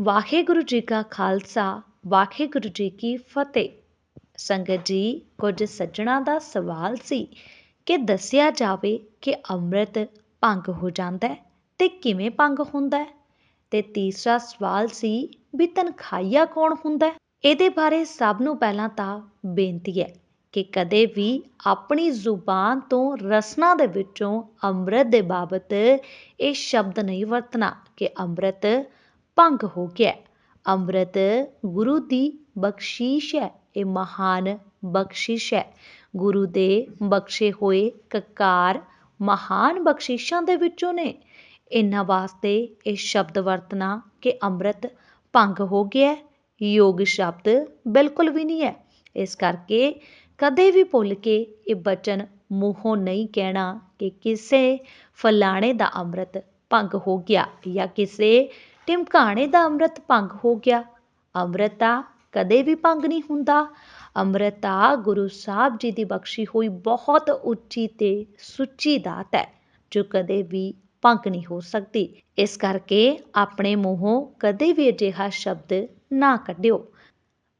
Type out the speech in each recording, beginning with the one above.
ਵਾਹਿਗੁਰੂ ਜੀ ਕਾ ਖਾਲਸਾ, ਵਾਹਿਗੁਰੂ ਜੀ ਕੀ ਫਤਿਹ। ਸੰਗਤ ਜੀ, ਕੁਝ ਸੱਜਣਾ ਦਾ ਸਵਾਲ ਸੀ ਕਿ ਦੱਸਿਆ ਜਾਵੇ ਕਿ ਅੰਮ੍ਰਿਤ ਭੰਗ ਹੋ ਜਾਂਦਾ ਹੈ ਤੇ ਕਿਵੇਂ ਭੰਗ ਹੁੰਦਾ ਹੈ? ਤੇ ਤੀਸਰਾ ਸਵਾਲ ਸੀ ਵੀ ਤਨਖਾਹੀਆ ਕੌਣ ਹੁੰਦਾ ਹੈ? ਇਹਦੇ ਬਾਰੇ ਸਭ ਨੂੰ ਪਹਿਲਾਂ ਤਾਂ ਬੇਨਤੀ ਹੈ ਕਿ ਕਦੇ ਵੀ ਆਪਣੀ ਜ਼ੁਬਾਨ ਤੋਂ ਰਸਨਾ ਦੇ ਵਿੱਚੋਂ ਅੰਮ੍ਰਿਤ ਦੇ ਬਾਬਤ ਇਹ ਸ਼ਬਦ ਨਹੀਂ ਵਰਤਣਾ ਕਿ ਅੰਮ੍ਰਿਤ ਭੰਗ ਹੋ ਗਿਆ। ਅੰਮ੍ਰਿਤ ਗੁਰੂ ਦੀ ਬਖਸ਼ੀਸ਼ ਹੈ, ਇਹ ਮਹਾਨ ਬਖਸ਼ਿਸ਼ ਹੈ। ਗੁਰੂ ਦੇ ਬਖਸ਼ੇ ਹੋਏ ਕਕਾਰ ਮਹਾਨ ਬਖਸ਼ਿਸ਼ਾਂ ਦੇ ਵਿੱਚੋਂ ਨੇ। ਇਹਨਾਂ ਵਾਸਤੇ ਇਹ ਸ਼ਬਦ ਵਰਤਣਾ ਕਿ ਅੰਮ੍ਰਿਤ ਭੰਗ ਹੋ ਗਿਆ ਯੋਗ ਸ਼ਬਦ ਬਿਲਕੁਲ ਵੀ ਨਹੀਂ ਹੈ। ਇਸ ਕਰਕੇ ਕਦੇ ਵੀ ਭੁੱਲ ਕੇ ਇਹ ਬਚਨ ਮੂੰਹੋਂ ਨਹੀਂ ਕਹਿਣਾ ਕਿ ਕਿਸੇ ਫਲਾਣੇ ਦਾ ਅੰਮ੍ਰਿਤ ਭੰਗ ਹੋ ਗਿਆ ਜਾਂ ਕਿਸੇ ਟਿਮਕਾਣੇ ਦਾ ਅੰਮ੍ਰਿਤ ਭੰਗ ਹੋ ਗਿਆ। ਅੰਮ੍ਰਿਤਾ ਕਦੇ ਵੀ ਭੰਗ ਨਹੀਂ ਹੁੰਦਾ। ਅੰਮ੍ਰਿਤਾ ਗੁਰੂ ਸਾਹਿਬ ਜੀ ਦੀ ਬਖਸ਼ੀ ਹੋਈ ਬਹੁਤ ਉੱਚੀ ਤੇ ਸੁੱਚੀ ਦਾਤ ਹੈ, ਜੋ ਕਦੇ ਵੀ ਭੰਗ ਨਹੀਂ ਹੋ ਸਕਦੀ। ਇਸ ਕਰਕੇ ਆਪਣੇ ਮੂੰਹੋਂ ਕਦੇ ਵੀ ਅਜਿਹਾ ਸ਼ਬਦ ਨਾ ਕੱਢਿਓ।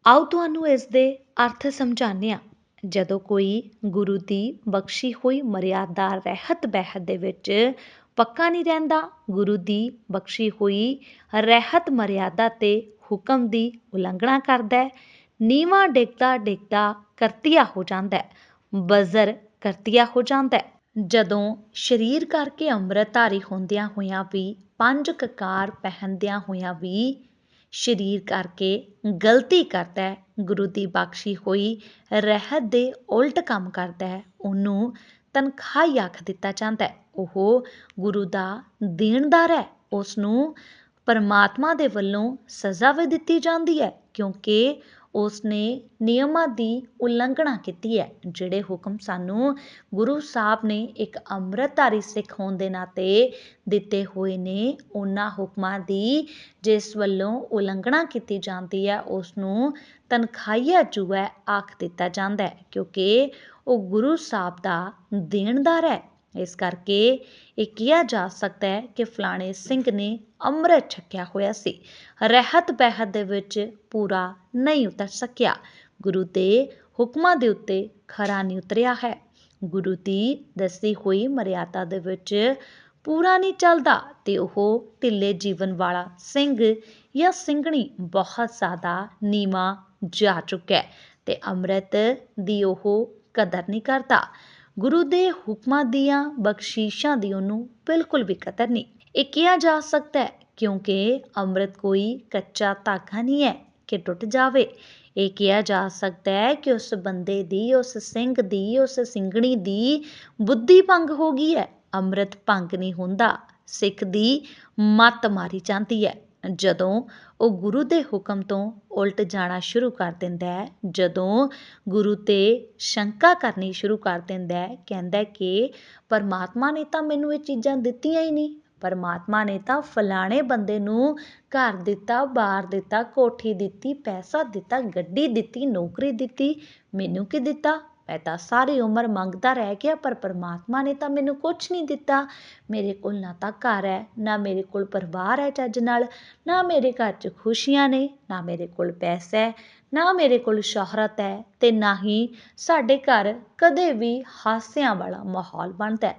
ਆਓ ਤੁਹਾਨੂੰ ਇਸ ਦੇ ਅਰਥ ਸਮਝਾਉਂਦੇ ਹਾਂ। ਜਦੋਂ ਕੋਈ ਗੁਰੂ ਦੀ ਬਖਸ਼ੀ ਹੋਈ ਮਰਿਆਦਾ ਰਹਿਤ ਬਹਿਤ ਦੇ ਵਿੱਚ ਪੱਕਾ ਨਹੀਂ ਰਹਿੰਦਾ। ਗੁਰੂ ਦੀ ਬਖਸ਼ੀ ਹੋਈ ਰਹਿਤ ਮਰਿਆਦਾ ਤੇ ਹੁਕਮ ਦੀ ਉਲੰਘਣਾ ਕਰਦਾ ਹੈ। ਨੀਵਾ ਡਿੱਗਦਾ ਡਿੱਗਦਾ ਕਰਤੀਆ ਹੋ ਜਾਂਦਾ ਹੈ। ਬਜ਼ਰ ਕਰਤੀਆ ਹੋ ਜਾਂਦਾ ਹੈ। ਜਦੋਂ ਸਰੀਰ ਕਰਕੇ ਅੰਮ੍ਰਿਤਧਾਰੀ ਹੁੰਦਿਆਂ ਹੋਇਆਂ ਵੀ, ਪੰਜ ਕਕਾਰ ਪਹਿਨਦਿਆਂ ਹੋਇਆਂ ਵੀ ਸਰੀਰ ਕਰਕੇ ਗਲਤੀ ਕਰਦਾ ਹੈ। ਗੁਰੂ ਦੀ ਬਖਸ਼ੀ ਹੋਈ ਰਹਿਤ ਦੇ ਉਲਟ ਕੰਮ ਕਰਦਾ ਹੈ। ਉਹਨੂੰ ਤਨਖਾਹ ਆਖ ਦਿੱਤਾ ਜਾਂਦਾ ਹੈ। ਉਹ ਗੁਰੂ ਦਾ ਦੇਣਦਾਰ ਹੈ। ਉਸ ਨੂੰ ਪਰਮਾਤਮਾ ਦੇ ਵੱਲੋਂ ਸਜ਼ਾ ਵੀ ਦਿੱਤੀ ਜਾਂਦੀ ਹੈ ਕਿਉਂਕਿ ਉਸ ਨੇ ਨਿਯਮਾਂ ਦੀ ਉਲੰਘਣਾ ਕੀਤੀ ਹੈ, ਜਿਹੜੇ ਹੁਕਮ ਸਾਨੂੰ ਗੁਰੂ ਸਾਹਿਬ ਨੇ ਇੱਕ ਅੰਮ੍ਰਿਤਧਾਰੀ ਸਿੱਖ ਹੋਣ ਦੇ ਨਾਤੇ ਦਿੱਤੇ ਹੋਏ ਨੇ, ਉਹਨਾਂ ਹੁਕਮਾਂ ਦੀ ਜਿਸ ਵੱਲੋਂ ਉਲੰਘਣਾ ਕੀਤੀ ਜਾਂਦੀ ਹੈ ਉਸ ਨੂੰ ਤਨਖਾਹੀਆ ਜੂਆ ਆਖ ਦਿੱਤਾ ਜਾਂਦਾ ਹੈ, ਕਿਉਂਕਿ ਉਹ ਗੁਰੂ ਸਾਹਿਬ ਦਾ ਦੇਣਦਾਰ ਹੈ। ਇਸ ਕਰਕੇ ਇਹ ਕਿਹਾ ਜਾ ਸਕਦਾ ਹੈ ਕਿ ਫਲਾਣੇ ਸਿੰਘ ਨੇ ਅੰਮ੍ਰਿਤ ਛਕਿਆ ਹੋਇਆ ਸੀ। ਰਹਿਤ ਬਹਿਤ ਦੇ ਵਿੱਚ ਪੂਰਾ ਨਹੀਂ ਉਤਰ ਸਕਿਆ। ਗੁਰੂ ਦੇ ਹੁਕਮਾਂ ਦੇ ਉੱਤੇ ਖਰਾ ਨਹੀਂ ਉਤਰਿਆ ਹੈ। ਗੁਰੂ ਦੀ ਦੱਸੀ ਹੋਈ ਮਰਿਆਦਾ ਦੇ ਵਿੱਚ ਪੂਰਾ ਨਹੀਂ ਚੱਲਦਾ ਤੇ ਉਹ ਢਿੱਲੇ ਜੀਵਨ ਵਾਲਾ ਸਿੰਘ ਜਾਂ ਸਿੰਘਣੀ ਬਹੁਤ ਜ਼ਿਆਦਾ ਨੀਵਾ ਜਾ ਚੁੱਕਾ ਤੇ ਅੰਮ੍ਰਿਤ ਦੀ ਉਹ ਕਦਰ ਨਹੀਂ ਕਰਦਾ। ਗੁਰੂ ਦੇ ਹੁਕਮਾਂ ਦੀਆਂ ਬਖਸ਼ੀਸ਼ਾਂ ਦੀ ਉਹਨੂੰ ਬਿਲਕੁਲ ਵੀ ਕਦਰ ਨਹੀਂ। ਇਹ ਕਿਹਾ ਜਾ ਸਕਦਾ ਹੈ, ਕਿਉਂਕਿ ਅੰਮ੍ਰਿਤ ਕੋਈ ਕੱਚਾ ਧਾਗਾ ਨਹੀਂ ਹੈ ਕਿ ਟੁੱਟ ਜਾਵੇ। ਇਹ ਕਿਹਾ ਜਾ ਸਕਦਾ ਹੈ ਕਿ ਉਸ ਬੰਦੇ ਦੀ, ਉਸ ਸਿੰਘ ਦੀ, ਉਸ ਸਿੰਘਣੀ ਦੀ ਬੁੱਧੀ ਭੰਗ ਹੋ ਗਈ ਹੈ। ਅੰਮ੍ਰਿਤ ਭੰਗ ਨਹੀਂ ਹੁੰਦਾ। ਸਿੱਖ ਦੀ ਮੱਤ ਮਾਰੀ ਜਾਂਦੀ ਹੈ। ਜਦੋਂ ਉਹ ਗੁਰੂ ਦੇ ਹੁਕਮ ਤੋਂ ਉਲਟ ਜਾਣਾ ਸ਼ੁਰੂ ਕਰ ਦਿੰਦਾ ਹੈ, ਜਦੋਂ ਗੁਰੂ ਤੇ ਸ਼ੰਕਾ ਕਰਨੀ ਸ਼ੁਰੂ ਕਰ ਦਿੰਦਾ ਹੈ, ਕਹਿੰਦਾ ਕਿ ਪਰਮਾਤਮਾ ਨੇ ਤਾਂ ਮੈਨੂੰ ਇਹ ਚੀਜ਼ਾਂ ਦਿੱਤੀਆਂ ਹੀ ਨਹੀਂ। ਪਰਮਾਤਮਾ ਨੇ ਤਾਂ ਫਲਾਣੇ ਬੰਦੇ ਨੂੰ ਘਰ ਦਿੱਤਾ, ਬਾਹਰ ਦਿੱਤਾ, ਕੋਠੀ ਦਿੱਤੀ, ਪੈਸਾ ਦਿੱਤਾ, ਗੱਡੀ ਦਿੱਤੀ, ਨੌਕਰੀ ਦਿੱਤੀ, ਮੈਨੂੰ ਕੀ ਦਿੱਤਾ? ਮੈਂ ਤਾਂ ਸਾਰੀ ਉਮਰ ਮੰਗਦਾ ਰਹਿ ਗਿਆ, ਪਰ ਪਰਮਾਤਮਾ ਨੇ ਤਾਂ ਮੈਨੂੰ ਕੁਛ ਨਹੀਂ ਦਿੱਤਾ। ਮੇਰੇ ਕੋਲ ਨਾ ਤਾਂ ਘਰ ਹੈ, ਨਾ ਮੇਰੇ ਕੋਲ ਪਰਿਵਾਰ ਹੈ ਚੱਜ ਨਾਲ, ਨਾ ਮੇਰੇ ਘਰ 'ਚ ਖੁਸ਼ੀਆਂ ਨੇ, ਨਾ ਮੇਰੇ ਕੋਲ ਪੈਸਾ ਹੈ, ਨਾ ਮੇਰੇ ਕੋਲ ਸ਼ੋਹਰਤ ਹੈ ਤੇ ਨਾ ਹੀ ਸਾਡੇ ਘਰ ਕਦੇ ਵੀ ਹਾਸਿਆਂ ਵਾਲਾ ਮਾਹੌਲ ਬਣਦਾ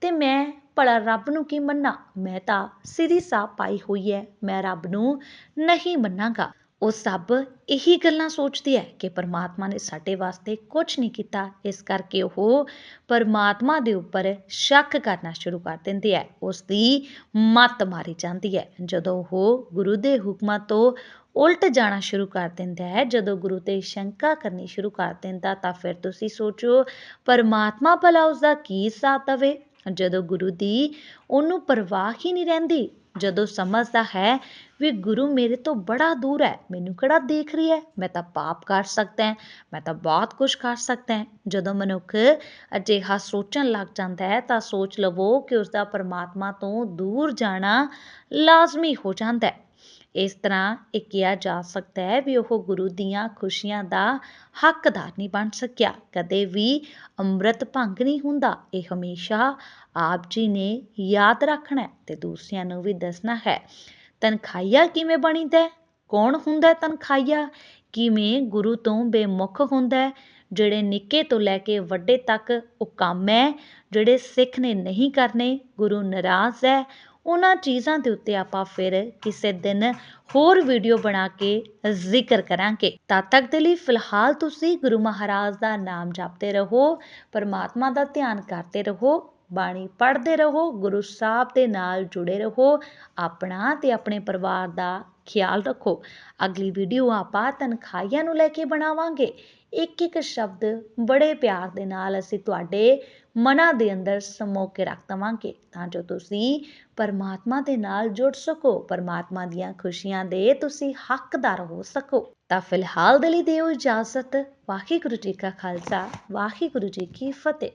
ਤੇ ਮੈਂ ਭਲਾ ਰੱਬ ਨੂੰ ਕੀ ਮੰਨਾਂ? ਮੈਂ ਤਾਂ ਸਿਰੀ ਸਾਹ ਪਾਈ ਹੋਈ ਹੈ, ਮੈਂ ਰੱਬ ਨੂੰ ਨਹੀਂ ਮੰਨਾਂਗਾ। ਉਹ ਸਭ ਇਹੀ ਗੱਲਾਂ ਸੋਚਦੀ ਹੈ ਕਿ ਪਰਮਾਤਮਾ ਨੇ ਸਾਡੇ ਵਾਸਤੇ ਕੁਝ ਨਹੀਂ ਕੀਤਾ। ਇਸ ਕਰਕੇ ਉਹ ਪਰਮਾਤਮਾ ਦੇ ਉੱਪਰ ਸ਼ੱਕ ਕਰਨਾ ਸ਼ੁਰੂ ਕਰ ਦਿੰਦੀ ਹੈ। ਉਸ ਦੀ ਮੱਤ ਮਾਰੀ ਜਾਂਦੀ ਹੈ। ਜਦੋਂ ਉਹ ਗੁਰੂ ਦੇ ਹੁਕਮਾਂ ਤੋਂ ਉਲਟ ਜਾਣਾ ਸ਼ੁਰੂ ਕਰ ਦਿੰਦਾ ਹੈ, ਜਦੋਂ ਗੁਰੂ ਤੇ ਸ਼ੰਕਾ ਕਰਨੀ ਸ਼ੁਰੂ ਕਰ ਦਿੰਦਾ, ਤਾਂ ਫਿਰ ਤੁਸੀਂ ਸੋਚੋ, ਪਰਮਾਤਮਾ ਭਲਾ ਉਸ ਦਾ ਕੀ ਸਾਥ ਦੇਵੇ? ਜਦੋਂ ਗੁਰੂ ਦੀ ਉਹਨੂੰ ਪਰਵਾਹ ਹੀ ਨਹੀਂ ਰਹਿੰਦੀ ਜਦੋਂ ਸਮਝਦਾ ਹੈ ਵੀ ਗੁਰੂ ਮੇਰੇ ਤੋਂ ਬੜਾ ਦੂਰ ਹੈ, ਮੈਨੂੰ ਕਿਹੜਾ ਦੇਖ ਰਹੀ ਹੈ? ਮੈਂ ਤਾਂ ਪਾਪ ਕਰ ਸਕਦਾ ਹਾਂ, ਮੈਂ ਤਾਂ ਬਹੁਤ ਕੁਝ ਕਰ ਸਕਦਾ ਹਾਂ। ਜਦੋਂ ਮਨੁੱਖ ਅਜਿਹਾ ਸੋਚਣ ਲੱਗ ਜਾਂਦਾ ਹੈ, ਤਾਂ ਸੋਚ ਲਵੋ ਕਿ ਉਸ ਦਾ ਪਰਮਾਤਮਾ ਤੋਂ ਦੂਰ ਜਾਣਾ ਲਾਜ਼ਮੀ ਹੋ ਜਾਂਦਾ ਹੈ। ਇਸ ਤਰ੍ਹਾਂ ਇਹ ਕਿਹਾ ਜਾ ਸਕਦਾ ਹੈ ਵੀ ਉਹ ਗੁਰੂ ਦੀਆਂ ਖੁਸ਼ੀਆਂ ਦਾ ਹੱਕਦਾਰ ਨਹੀਂ ਬਣ ਸਕਿਆ। ਕਦੇ ਵੀ ਅੰਮ੍ਰਿਤ ਭੰਗ ਨਹੀਂ ਹੁੰਦਾ। ਇਹ ਹਮੇਸ਼ਾ ਆਪ ਜੀ ਨੇ ਯਾਦ ਰੱਖਣਾ ਤੇ ਦੂਸਰਿਆਂ ਨੂੰ ਵੀ ਦੱਸਣਾ ਹੈ। ਤਨਖਾਹੀਆ ਕਿਵੇਂ ਬਣੀਦਾ ਕੌਣ ਹੁੰਦਾ ਤਨਖਾਹੀਆ? ਕਿਵੇਂ ਗੁਰੂ ਤੋਂ ਬੇਮੁਖ ਹੁੰਦਾ ਜਿਹੜੇ ਨਿੱਕੇ ਤੋਂ ਲੈ ਕੇ ਵੱਡੇ ਤੱਕ ਉਹ ਕੰਮ ਹੈ, ਜਿਹੜੇ ਸਿੱਖ ਨੇ ਨਹੀਂ ਕਰਨੇ, ਗੁਰੂ ਨਾਰਾਜ਼ ਹੈ ਉਹਨਾਂ ਚੀਜ਼ਾਂ ਦੇ ਉੱਤੇ ਆਪਾਂ ਫਿਰ ਕਿਸੇ ਦਿਨ ਹੋਰ ਵੀਡੀਓ ਬਣਾ ਕੇ ਜ਼ਿਕਰ ਕਰਾਂਗੇ। ਤਦ ਤੱਕ ਦੇ ਲਈ ਫਿਲਹਾਲ ਤੁਸੀਂ ਗੁਰੂ ਮਹਾਰਾਜ ਦਾ ਨਾਮ ਜਪਦੇ ਰਹੋ, ਪਰਮਾਤਮਾ ਦਾ ਧਿਆਨ ਕਰਦੇ ਰਹੋ, ਬਾਣੀ ਪੜ੍ਹਦੇ ਰਹੋ, ਗੁਰੂ ਸਾਹਿਬ ਦੇ ਨਾਲ ਜੁੜੇ ਰਹੋ, ਆਪਣਾ ਤੇ ਆਪਣੇ ਪਰਿਵਾਰ ਦਾ ਖਿਆਲ ਰੱਖੋ। ਅਗਲੀ ਵੀਡੀਓ ਆਪਾਂ ਤਨਖਾਹੀਆਂ ਨੂੰ ਲੈ ਕੇ ਬਣਾਵਾਂਗੇ। ਇੱਕ ਇੱਕ ਸ਼ਬਦ ਬੜੇ ਪਿਆਰ ਦੇ ਨਾਲ ਅਸੀਂ ਤੁਹਾਡੇ ਮਨਾਂ ਦੇ ਅੰਦਰ ਸਮੋ ਕੇ ਰੱਖ ਦਵਾਂਗੇ। ਤਾਂ ਜੋ ਤੁਸੀਂ ਪਰਮਾਤਮਾ ਦੇ ਨਾਲ ਜੁੜ ਸਕੋ। ਪਰਮਾਤਮਾ ਦੀਆਂ ਖੁਸ਼ੀਆਂ ਦੇ ਤੁਸੀਂ ਹੱਕਦਾਰ ਹੋ ਸਕੋ। ਤਾਂ ਫਿਲਹਾਲ ਦੇ ਲਈ ਦਿਓ ਇਜਾਜ਼ਤ। ਵਾਹਿਗੁਰੂ ਜੀ ਕਾ ਖਾਲਸਾ, ਵਾਹਿਗੁਰੂ ਜੀ ਕੀ ਫਤਿਹ।